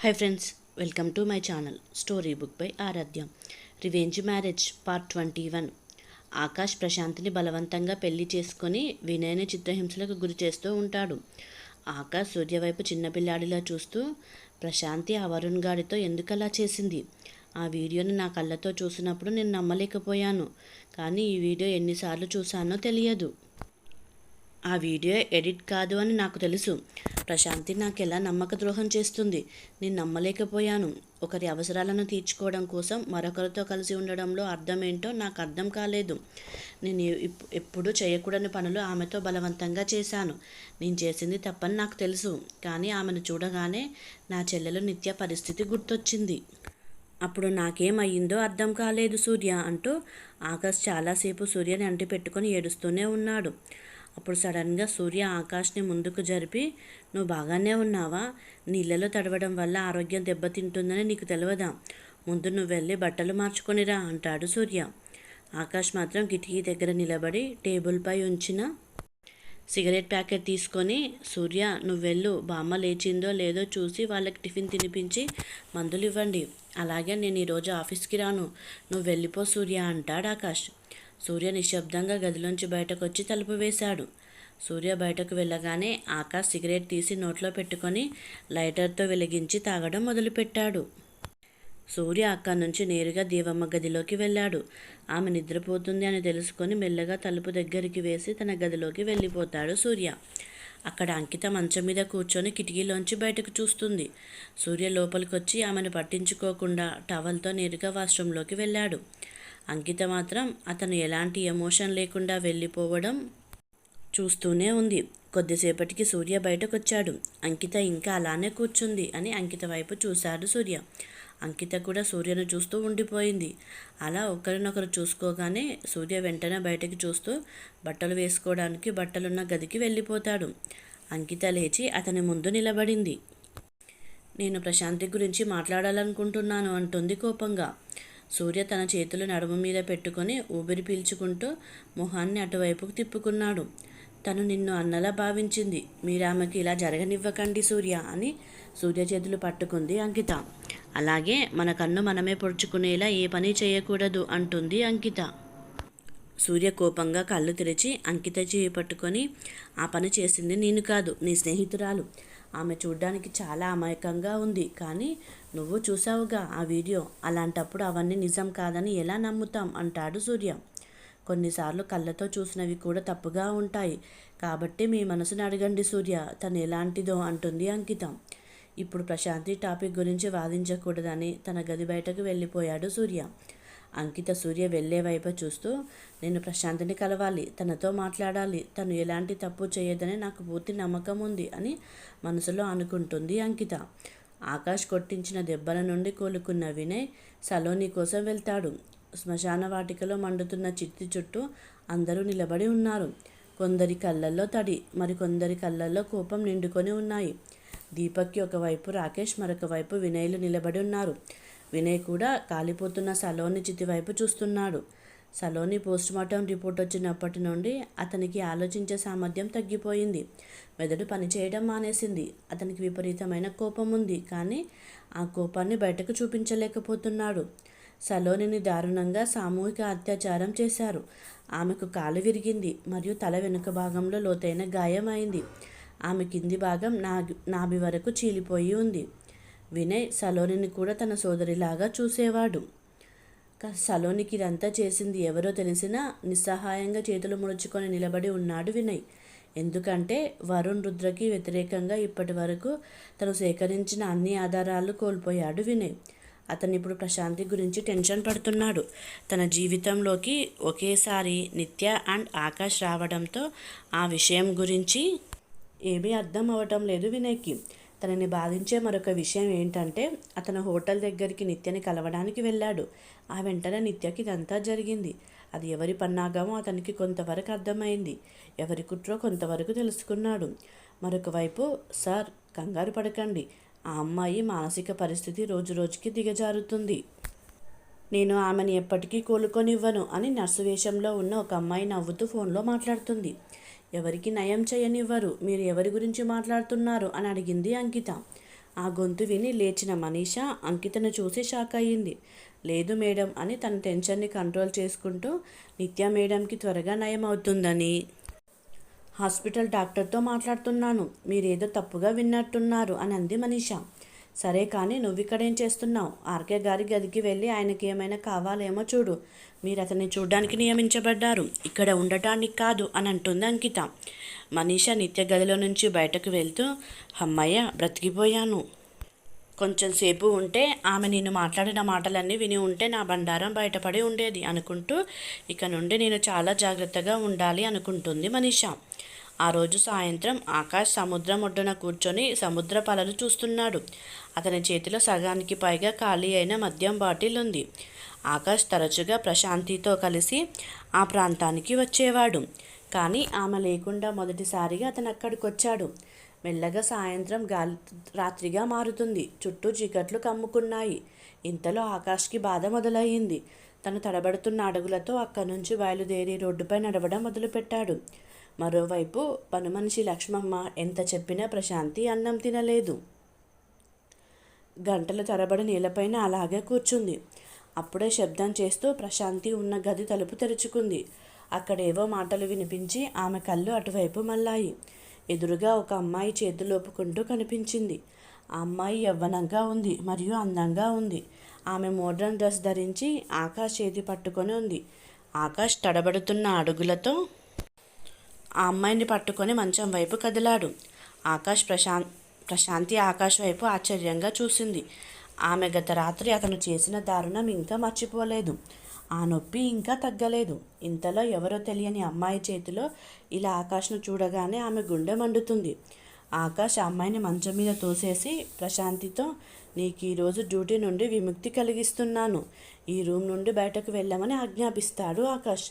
Hi friends welcome to my channel story book by Aaradhya revenge marriage part twenty one Aakash ప్రశాంత్ని బలవంతంగా పెళ్ళి చేసుకొని వినయని చిత్రహింసలకు గురి చేస్తూ ఉంటాడు. ఆకాష్ సూర్య వైపు చిన్నపిల్లాడిలా చూస్తూ ప్రశాంతి ఆ వరుణ్ గాడితో ఎందుకలా చేసింది? ఆ వీడియోని నా కళ్ళతో చూసినప్పుడు నేను నమ్మలేకపోయాను. కానీ ఈ వీడియో ఎన్నిసార్లు చూశానో తెలియదు. ఆ వీడియో ఎడిట్ కాదు అని నాకు తెలుసు. ప్రశాంతి నాకు ఎలా నమ్మక ద్రోహం చేస్తుంది? నేను నమ్మలేకపోయాను. ఒకరి అవసరాలను తీర్చుకోవడం కోసం మరొకరితో కలిసి ఉండడంలో అర్థం ఏంటో నాకు అర్థం కాలేదు. నేను ఎప్పుడు చేయకూడని పనులు ఆమెతో బలవంతంగా చేశాను. నేను చేసింది తప్పని నాకు తెలుసు. కానీ ఆమెను చూడగానే నా చెల్లెలు నిత్య పరిస్థితి గుర్తొచ్చింది. అప్పుడు నాకేమయ్యిందో అర్థం కాలేదు సూర్య అంటూ ఆకాష్ చాలాసేపు సూర్యని అంటి పెట్టుకొని ఏడుస్తూనే ఉన్నాడు. అప్పుడు సడన్గా సూర్య ఆకాష్ని ముందుకు జరిపి నువ్వు బాగానే ఉన్నావా? నీళ్ళలో తడవడం వల్ల ఆరోగ్యం దెబ్బతింటుందని నీకు తెలియదా ముందు నువ్వు వెళ్ళి బట్టలు మార్చుకొనిరా అంటాడు సూర్య. ఆకాష్ మాత్రం కిటికీ దగ్గర నిలబడి టేబుల్పై ఉంచిన సిగరెట్ ప్యాకెట్ తీసుకొని సూర్య నువ్వు వెళ్ళు. బామ్మ లేచిందో లేదో చూసి వాళ్ళకి టిఫిన్ తినిపించి మందులు ఇవ్వండి అలాగే నేను ఈరోజు ఆఫీస్కి రాను. నువ్వు వెళ్ళిపో సూర్య అంటాడు ఆకాష్. సూర్య నిశ్శబ్దంగా గదిలోంచి బయటకొచ్చి తలుపు వేశాడు. సూర్య బయటకు వెళ్ళగానే ఆకాష్ సిగరెట్ తీసి నోట్లో పెట్టుకొని లైటర్తో వెలిగించి తాగడం మొదలుపెట్టాడు. సూర్య అక్కడి నుంచి నేరుగా దేవమ్మ గదిలోకి వెళ్ళాడు. ఆమె నిద్రపోతుంది అని తెలుసుకొని మెల్లగా తలుపు దగ్గరికి వేసి తన గదిలోకి వెళ్ళిపోతాడు సూర్య. అక్కడ అంకిత మంచం మీద కూర్చొని కిటికీలోంచి బయటకు చూస్తుంది. సూర్య లోపలికొచ్చి ఆమెను పట్టించుకోకుండా టవల్తో నేరుగా వాష్రూంలోకి వెళ్ళాడు. అంకిత మాత్రం అతను ఎలాంటి ఎమోషన్ లేకుండా వెళ్ళిపోవడం చూస్తూనే ఉంది. కొద్దిసేపటికి సూర్య బయటకొచ్చాడు. అంకిత ఇంకా అలానే కూర్చుంది అని అంకిత వైపు చూశాడు సూర్య. అంకిత కూడా సూర్యను చూస్తూ ఉండిపోయింది. అలా ఒకరినొకరు చూసుకోగానే సూర్య వెంటనే బయటకు చూస్తూ బట్టలు వేసుకోవడానికి బట్టలున్న గదికి వెళ్ళిపోతాడు. అంకిత లేచి అతని ముందు నిలబడింది. నేను ప్రశాంతి గురించి మాట్లాడాలనుకుంటున్నాను అంటుంది కోపంగా. సూర్య తన చేతులు నడుము మీద పెట్టుకొని ఊపిరి పీల్చుకుంటూ మొహాన్ని అటువైపుకు తిప్పుకున్నాడు. తను నిన్ను అన్నలా భావించింది. మీరామెకి ఇలా జరగనివ్వకండి సూర్య అని సూర్య చేతులు పట్టుకుంది అంకిత. అలాగే మన కన్ను మనమే పొడుచుకునేలా ఏ పని చేయకూడదు అంటుంది అంకిత. సూర్య కోపంగా కళ్ళు తెరిచి అంకిత చేయి పట్టుకొని ఆ పని చేసింది నేను కాదు నీ స్నేహితురాలు. ఆమె చూడ్డానికి చాలా అమాయకంగా ఉంది. కానీ నువ్వు చూసావుగా ఆ వీడియో. అలాంటప్పుడు అవన్నీ నిజం కాదని ఎలా నమ్ముతాం? అంటాడు సూర్య. కొన్నిసార్లు కళ్ళతో చూసినవి కూడా తప్పుగా ఉంటాయి. కాబట్టి మీ మనసుని అడగండి సూర్య తను ఎలాంటిదో అంటుంది అంకితం. ఇప్పుడు ప్రశాంతి టాపిక్ గురించి వాదించకూడదని తన గది బయటకు వెళ్ళిపోయాడు సూర్య. అంకిత సూర్య వెళ్ళే వైపు చూస్తూ నేను ప్రశాంతిని కలవాలి. తనతో మాట్లాడాలి. తను ఎలాంటి తప్పు చేయదని నాకు పూర్తి నమ్మకం ఉంది అని మనసులో అనుకుంటుంది అంకిత. ఆకాష్ కొట్టించిన దెబ్బల నుండి కోలుకున్న వినయ్ సలోని కోసం వెళ్తాడు. శ్మశాన వాటికలో మండుతున్న చిత్తి చుట్టూ అందరూ నిలబడి ఉన్నారు. కొందరి కళ్ళల్లో తడి మరికొందరి కళ్ళల్లో కోపం నిండుకొని ఉన్నాయి. దీపక్కి ఒకవైపు రాకేష్ మరొక వైపు వినయ్లు నిలబడి ఉన్నారు. వినయ్ కూడా కాలిపోతున్న సలోని చితి వైపు చూస్తున్నాడు. సలోని పోస్టుమార్టం రిపోర్ట్ వచ్చినప్పటి నుండి అతనికి ఆలోచించే సామర్థ్యం తగ్గిపోయింది. మెదడు పనిచేయడం మానేసింది. అతనికి విపరీతమైన కోపం ఉంది. కానీ ఆ కోపాన్ని బయటకు చూపించలేకపోతున్నాడు. సలోనిని దారుణంగా సామూహిక అత్యాచారం చేశారు. ఆమెకు కాలు విరిగింది మరియు తల వెనుక భాగంలో లోతైన గాయం అయింది. ఆమె కింది భాగం నాభి నాభి వరకు చీలిపోయి ఉంది. వినయ్ సలోనిని కూడా తన సోదరిలాగా చూసేవాడు. సలోనికి ఇదంతా చేసింది ఎవరో తెలిసినా నిస్సహాయంగా చేతులు ముడుచుకొని నిలబడి ఉన్నాడు వినయ్. ఎందుకంటే వరుణ్ రుద్రకి వ్యతిరేకంగా ఇప్పటి వరకు తను సేకరించిన అన్ని ఆధారాలు కోల్పోయాడు వినయ్. అతను ఇప్పుడు ప్రశాంతి గురించి టెన్షన్ పడుతున్నాడు. తన జీవితంలోకి ఒకేసారి నిత్య అండ్ ఆకాష్ రావడంతో ఆ విషయం గురించి ఏమీ అర్థం అవటం లేదు వినయ్కి. తనని బాధించే మరొక విషయం ఏంటంటే అతను హోటల్ దగ్గరికి నిత్యని కలవడానికి వెళ్ళాడు. ఆ వెంటనే నిత్యకి ఇదంతా జరిగింది. అది ఎవరి పన్నాగమో అతనికి కొంతవరకు అర్థమైంది. ఎవరి కుట్రో కొంతవరకు తెలుసుకున్నాడు. మరొక వైపు సార్ కంగారు పడకండి. ఆ అమ్మాయి మానసిక పరిస్థితి రోజు రోజుకి దిగజారుతుంది. నేను ఆమెను ఎప్పటికీ కోలుకొనివ్వను అని నర్సు వేషంలో ఉన్న ఒక అమ్మాయి నవ్వుతూ ఫోన్లో మాట్లాడుతుంది. ఎవరికి నయం చేయనివ్వరు మీరు ఎవరి గురించి మాట్లాడుతున్నారు అని అడిగింది అంకిత. ఆ గొంతు విని లేచిన మనీష అంకితను చూసి షాక్ అయ్యింది. లేదు మేడం అని తన టెన్షన్ని కంట్రోల్ చేసుకుంటూ నిత్య మేడంకి త్వరగా నయం అవుతుందని. హాస్పిటల్ డాక్టర్తో మాట్లాడుతున్నాను మీరేదో తప్పుగా విన్నట్టున్నారు అని అంది మనీష. సరే కానీ నువ్వు ఇక్కడేం చేస్తున్నావు? ఆర్కే గారి గదికి వెళ్ళి ఆయనకి ఏమైనా కావాలేమో చూడు. మీరు అతన్ని చూడడానికి నియమించబడ్డారు. ఇక్కడ ఉండటానికి కాదు అని అంటుంది అంకిత. మనీష నిత్య గదిలో నుంచి బయటకు వెళ్తూ అమ్మయ్య బ్రతికిపోయాను. కొంచెం సేపు ఉంటే ఆమె నేను మాట్లాడిన మాటలన్నీ విని ఉంటే నా బండారం బయటపడి ఉండేది అనుకుంటూ ఇక నుండి నేను చాలా జాగ్రత్తగా ఉండాలి అనుకుంటుంది మనీష. ఆ రోజు సాయంత్రం ఆకాష్ సముద్రం ఒడ్డున కూర్చొని సముద్ర పలలు చూస్తున్నాడు. అతని చేతిలో సగానికి పైగా ఖాళీ అయిన మద్యం బాటిల్ ఉంది. ఆకాష్ తరచుగా ప్రశాంతితో కలిసి ఆ ప్రాంతానికి వచ్చేవాడు. కానీ ఆమె లేకుండా మొదటిసారిగా అతను అక్కడికి వచ్చాడు మెల్లగా సాయంత్రం గాలి రాత్రిగా మారుతుంది. చుట్టూ చీకట్లు కమ్ముకున్నాయి. ఇంతలో ఆకాష్కి బాధ మొదలయ్యింది. తను తడబడుతున్న అడుగులతో అక్కడి నుంచి బయలుదేరి రోడ్డుపై నడవడం మొదలుపెట్టాడు. మరోవైపు పనుమనిషి లక్ష్మమ్మ ఎంత చెప్పినా ప్రశాంతి అన్నం తినలేదు. గంటల తరబడి నీళ్ళపైన అలాగే కూర్చుంది. అప్పుడే శబ్దం చేస్తూ ప్రశాంతి ఉన్న గది తలుపు తెరుచుకుంది. అక్కడేవో మాటలు వినిపించి ఆమె కళ్ళు అటువైపు మళ్ళాయి. ఎదురుగా ఒక అమ్మాయి చేతులోపుకుంటూ కనిపించింది. ఆ అమ్మాయి యవ్వనంగా ఉంది మరియు అందంగా ఉంది. ఆమె మోడ్రన్ డ్రెస్ ధరించి ఆకాష్ చేతి పట్టుకొని ఉంది. ఆకాష్ తడబడుతున్న అడుగులతో ఆ అమ్మాయిని పట్టుకొని మంచం వైపు కదిలాడు. ఆకాష్ ప్రశాంత్ ప్రశాంతి ఆకాష్ వైపు ఆశ్చర్యంగా చూసింది. ఆమె గత రాత్రి అతను చేసిన దారుణం ఇంకా మర్చిపోలేదు. ఆ నొప్పి ఇంకా తగ్గలేదు. ఇంతలో ఎవరో తెలియని అమ్మాయి చేతిలో ఇలా ఆకాష్ను చూడగానే ఆమె గుండె మండుతుంది. ఆకాష్ అమ్మాయిని మంచం మీద తోసేసి ప్రశాంతితో నీకు ఈరోజు డ్యూటీ నుండి విముక్తి కలిగిస్తున్నాను. ఈ రూమ్ నుండి బయటకు వెళ్ళమని ఆజ్ఞాపిస్తాడు ఆకాష్.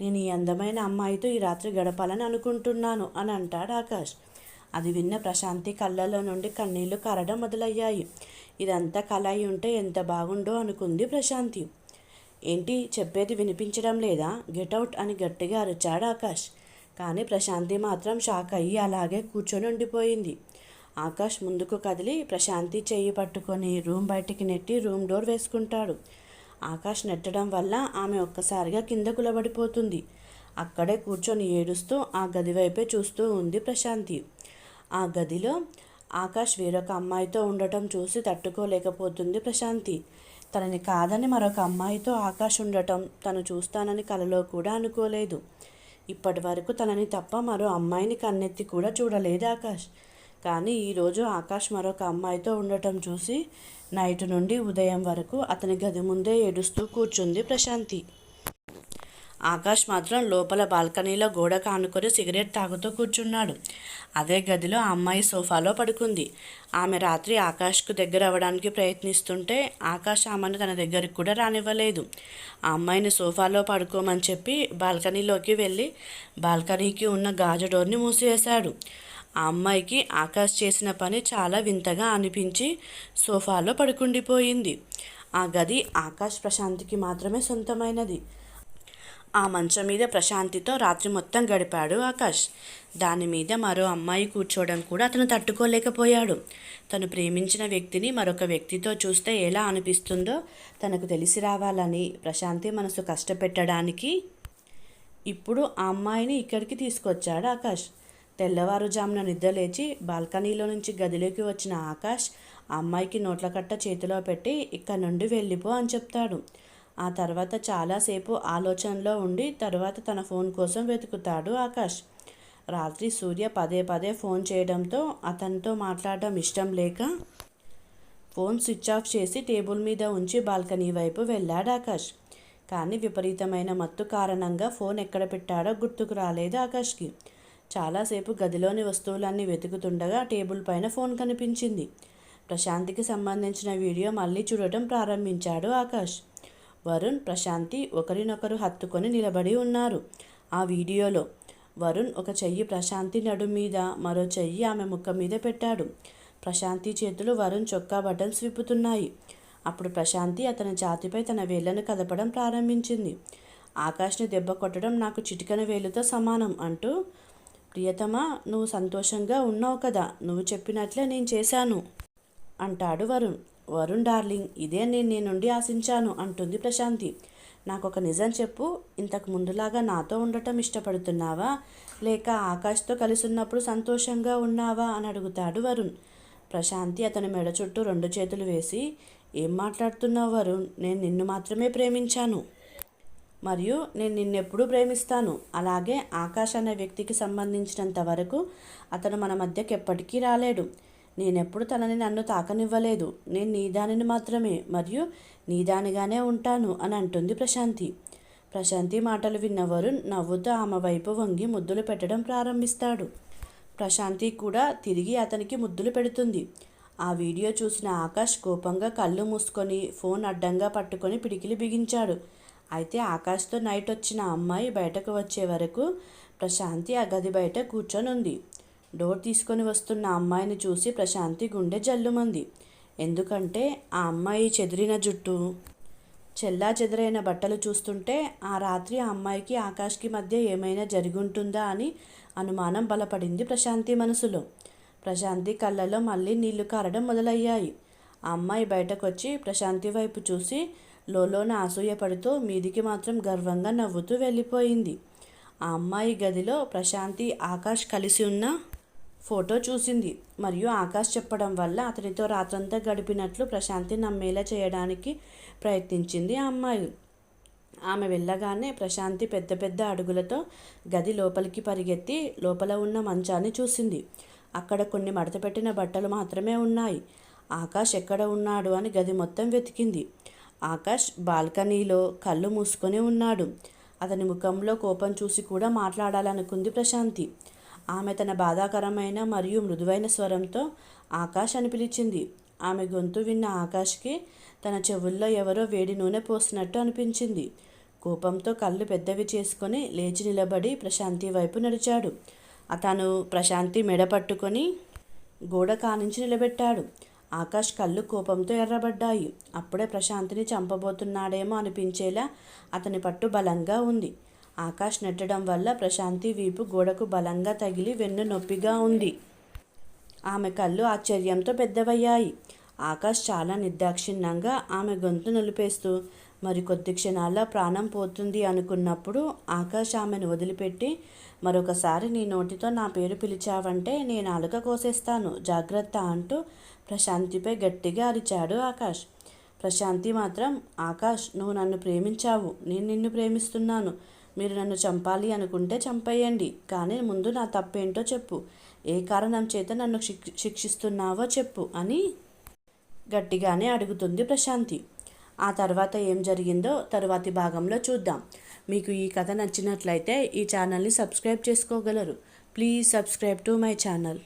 నేను ఈ అందమైన అమ్మాయితో ఈ రాత్రి గడపాలని అనుకుంటున్నాను అని అంటాడు ఆకాష్. అది విన్న ప్రశాంతి కళ్ళలో నుండి కన్నీళ్ళు కరడం మొదలయ్యాయి. ఇదంతా కళాయి ఉంటే ఎంత బాగుండో అనుకుంది ప్రశాంతి. ఏంటి? చెప్పేది వినిపించడం లేదా? గెటౌట్ అని గట్టిగా అరిచాడు ఆకాష్. కానీ ప్రశాంతి మాత్రం షాక్ అయ్యి అలాగే కూర్చొని ఉండిపోయింది. ఆకాష్ ముందుకు కదిలి ప్రశాంతి చేయి పట్టుకొని రూమ్ బయటికి నెట్టి రూమ్ డోర్ వేసుకుంటాడు. ఆకాష్ నెట్టడం వల్ల ఆమె ఒక్కసారిగా కింద కులబడిపోతుంది. అక్కడే కూర్చొని ఏడుస్తూ ఆ గది వైపే చూస్తూ ఉంది ప్రశాంతి. ఆ గదిలో ఆకాష్ వేరొక అమ్మాయితో ఉండటం చూసి తట్టుకోలేకపోతుంది ప్రశాంతి. తనని కాదని మరొక అమ్మాయితో ఆకాష్ ఉండటం తను చూస్తానని కలలో కూడా అనుకోలేదు. ఇప్పటి వరకు తనని తప్ప మరో అమ్మాయిని కన్నెత్తి కూడా చూడలేదు ఆకాష్. కానీ ఈరోజు ఆకాష్ మరొక అమ్మాయితో ఉండటం చూసి నైట్ నుండి ఉదయం వరకు అతని గది ముందే ఏడుస్తూ కూర్చుంది ప్రశాంతి. ఆకాష్ మాత్రం లోపల బాల్కనీలో గోడ కానుకొని సిగరెట్ తాగుతూ కూర్చున్నాడు. అదే గదిలో ఆ అమ్మాయి సోఫాలో పడుకుంది. ఆమె రాత్రి ఆకాష్కు దగ్గర అవ్వడానికి ప్రయత్నిస్తుంటే ఆకాష్ ఆమెను తన దగ్గరికి కూడా రానివ్వలేదు. ఆ అమ్మాయిని సోఫాలో పడుకోమని చెప్పి బాల్కనీలోకి వెళ్ళి బాల్కనీకి ఉన్న గాజు డోర్ని మూసివేశాడు. ఆ అమ్మాయికి ఆకాష్ చేసిన పని చాలా వింతగా అనిపించి సోఫాలో పడుకుండిపోయింది. ఆ గది ఆకాష్ ప్రశాంతికి మాత్రమే సొంతమైనది. ఆ మంచం మీద ప్రశాంతితో రాత్రి మొత్తం గడిపాడు ఆకాష్. దాని మీద మరో అమ్మాయి కూర్చోవడం కూడా అతను తట్టుకోలేకపోయాడు. తను ప్రేమించిన వ్యక్తిని మరొక వ్యక్తితో చూస్తే ఎలా అనిపిస్తుందో తనకు తెలిసి రావాలని ప్రశాంతి మనసు కష్టపెట్టడానికి ఇప్పుడు ఆ అమ్మాయిని ఇక్కడికి తీసుకొచ్చాడు ఆకాష్. తెల్లవారుజామున నిద్రలేచి బాల్కనీలో నుంచి గదిలోకి వచ్చిన ఆకాష్ అమ్మాయికి నోట్ల కట్ట చేతిలో పెట్టి ఇక్కడ నుండి వెళ్ళిపో అని చెప్తాడు. ఆ తర్వాత చాలాసేపు ఆలోచనలో ఉండి తర్వాత తన ఫోన్ కోసం వెతుకుతాడు ఆకాష్. రాత్రి సూర్య పదే పదే ఫోన్ చేయడంతో అతనితో మాట్లాడడం ఇష్టం లేక ఫోన్ స్విచ్ ఆఫ్ చేసి టేబుల్ మీద ఉంచి బాల్కనీ వైపు వెళ్ళాడు ఆకాష్. కానీ విపరీతమైన మత్తు కారణంగా ఫోన్ ఎక్కడ పెట్టాడో గుర్తుకు రాలేదు ఆకాష్కి. చాలాసేపు గదిలోని వస్తువులన్నీ వెతుకుతుండగా టేబుల్ పైన ఫోన్ కనిపించింది. ప్రశాంతికి సంబంధించిన వీడియో మళ్ళీ చూడటం ప్రారంభించాడు ఆకాష్. వరుణ్ ప్రశాంతి ఒకరినొకరు హత్తుకొని నిలబడి ఉన్నారు. ఆ వీడియోలో వరుణ్ ఒక చెయ్యి ప్రశాంతి నడు మీద మరో చెయ్యి ఆమె ముఖం మీద పెట్టాడు. ప్రశాంతి చేతులు వరుణ్ చొక్కా బటన్స్ విప్పుతున్నాయి. అప్పుడు ప్రశాంతి అతని ఛాతిపై తన వేళ్ళను కదపడం ప్రారంభించింది. ఆకాష్ని దెబ్బ కొట్టడం నాకు చిటికన వేలుతో సమానం అంటూ ప్రియతమా నువ్వు సంతోషంగా ఉన్నావు కదా నువ్వు చెప్పినట్లే నేను చేశాను అంటాడు వరుణ్. వరుణ్ డార్లింగ్ ఇదే నేను నీ నుండి ఆశించాను అంటుంది ప్రశాంతి. నాకు ఒక నిజం చెప్పు ఇంతకు ముందులాగా నాతో ఉండటం ఇష్టపడుతున్నావా? లేక ఆకాష్తో కలిసి ఉన్నప్పుడు సంతోషంగా ఉన్నావా? అని అడుగుతాడు వరుణ్. ప్రశాంతి అతని మెడ చుట్టూ రెండు చేతులు వేసి ఏం మాట్లాడుతున్నావు వరుణ్? నేను నిన్ను మాత్రమే ప్రేమించాను. మరియు నేను నిన్నెప్పుడూ ప్రేమిస్తాను. అలాగే ఆకాష్ అనే వ్యక్తికి సంబంధించినంత వరకు అతను మన మధ్యకి ఎప్పటికీ రాలేడు. నేనెప్పుడు తనని నన్ను తాకనివ్వలేదు. నేను నీదానిని మాత్రమే మరియు నీదానిగానే ఉంటాను అని అంటుంది ప్రశాంతి. ప్రశాంతి మాటలు విన్న వరుణ్ నవ్వుతూ ఆమె వైపు వంగి ముద్దులు పెట్టడం ప్రారంభిస్తాడు. ప్రశాంతి కూడా తిరిగి అతనికి ముద్దులు పెడుతుంది. ఆ వీడియో చూసిన ఆకాష్ కోపంగా కళ్ళు మూసుకొని ఫోన్ అడ్డంగా పట్టుకొని పిడికిలి బిగించాడు. అయితే ఆకాష్తో నైట్ వచ్చిన అమ్మాయి బయటకు వచ్చే వరకు ప్రశాంతి ఆ గది బయట కూర్చొని ఉంది డోర్ తీసుకొని వస్తున్న అమ్మాయిని చూసి ప్రశాంతి గుండె జల్లుమంది. ఎందుకంటే ఆ అమ్మాయి చెదిరిన జుట్టు చెల్లా చెదరైన బట్టలు చూస్తుంటే ఆ రాత్రి ఆ అమ్మాయికి ఆకాష్కి మధ్య ఏమైనా జరిగుంటుందా అని అనుమానం బలపడింది ప్రశాంతి మనసులో. ప్రశాంతి కళ్ళలో మళ్ళీ నీళ్ళు కారడం మొదలయ్యాయి. ఆ అమ్మాయి బయటకొచ్చి ప్రశాంతి వైపు చూసి లోలోన అసూయపడుతూ మీదికి మాత్రం గర్వంగా నవ్వుతూ వెళ్ళిపోయింది. ఆ అమ్మాయి గదిలో ప్రశాంతి ఆకాష్ కలిసి ఉన్న ఫోటో చూసింది. మరియు ఆకాష్ చెప్పడం వల్ల అతనితో రాత్రంతా గడిపినట్లు ప్రశాంతి నమ్మేలా చేయడానికి ప్రయత్నించింది ఆ అమ్మాయి. ఆమె వెళ్ళగానే ప్రశాంతి పెద్ద పెద్ద అడుగులతో గది లోపలికి పరిగెత్తి లోపల ఉన్న మంచాన్ని చూసింది. అక్కడ కొన్ని మడతపెట్టిన బట్టలు మాత్రమే ఉన్నాయి. ఆకాష్ ఎక్కడ ఉన్నాడు అని గది మొత్తం వెతికింది. ఆకాష్ బాల్కనీలో కళ్ళు మూసుకొని ఉన్నాడు. అతని ముఖంలో కోపం చూసి కూడా మాట్లాడాలనుకుంది ప్రశాంతి. ఆమె తన బాధాకరమైన మరియు మృదువైన స్వరంతో ఆకాష్ అని పిలిచింది. ఆమె గొంతు విన్న ఆకాష్కి తన చెవుల్లో ఎవరో వేడి నూనె పోసినట్టు అనిపించింది. కోపంతో కళ్ళు పెద్దవి చేసుకొని లేచి నిలబడి ప్రశాంతి వైపు నడిచాడు. అతను ప్రశాంతి మెడ పట్టుకొని గోడ కానించి నిలబెట్టాడు. ఆకాష్ కళ్ళు కోపంతో ఎర్రబడ్డాయి. అప్పుడే ప్రశాంతిని చంపబోతున్నాడేమో అనిపించేలా అతని పట్టు బలంగా ఉంది. ఆకాష్ నెట్టడం వల్ల ప్రశాంతి వీపు గోడకు బలంగా తగిలి వెన్ను నొప్పిగా ఉంది. ఆమె కళ్ళు ఆశ్చర్యంతో పెద్దవయ్యాయి. ఆకాష్ చాలా నిర్దాక్షిణ్యంగా ఆమె గొంతు నిలిపేస్తూ మరికొద్ది క్షణాల్లో ప్రాణం పోతుంది అనుకున్నప్పుడు ఆకాష్ ఆమెను వదిలిపెట్టి మరొకసారి నీ నోటితో నా పేరు పిలిచావంటే నేను అలక కోసేస్తాను. జాగ్రత్త అంటూ ప్రశాంతిపై గట్టిగా అరిచాడు ఆకాష్ ప్రశాంతి మాత్రం ఆకాష్ నువ్వు నన్ను ప్రేమించావు. నేను నిన్ను ప్రేమిస్తున్నాను. మీరు నన్ను చంపాలి అనుకుంటే చంపేయండి కానీ ముందు నా తప్పేంటో చెప్పు. ఏ కారణం చేత నన్ను శిక్షిస్తున్నావో చెప్పు అని గట్టిగానే అడుగుతుంది ప్రశాంతి. ఆ తర్వాత ఏం జరిగిందో తరువాతి భాగంలో చూద్దాం. మీకు ఈ కథ నచ్చినట్లయితే ఈ ఛానల్ని సబ్స్క్రైబ్ చేసుకోగలరు. Please subscribe to my channel.